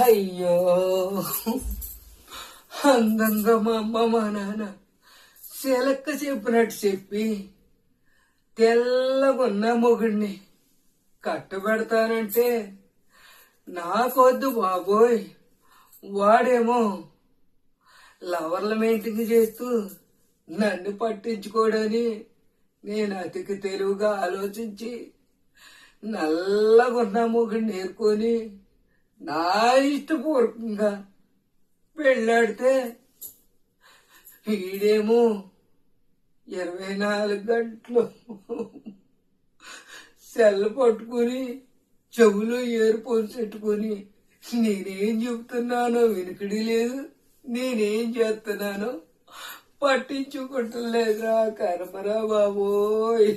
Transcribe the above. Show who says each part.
Speaker 1: అయ్యో. అందంగా మా అమ్మ మా నాన్న చిలక్క చెప్పినట్టు చెప్పి తెల్లగున్న మొగుడిని కట్టబెడతానంటే నాకొద్దు బాబోయ్. వాడేమో లవర్ల మెయింటింగ్ చేస్తూ నన్ను పట్టించుకోడని నేను అతికి తెలివిగా ఆలోచించి నల్లగున్న మొగుడిని నేర్కొని నా ఇష్టపూర్వకంగా పెళ్ళాడితే వీడేమో ఇరవై నాలుగు గంటలు సెల్ పట్టుకుని చెవులు ఏరుపోసి పెట్టుకుని నేనేం చెప్తున్నానో వినికిడి లేదు నేనేం చేస్తున్నానో పట్టించుకుంటలేదురా కర్మరా బాబోయ్.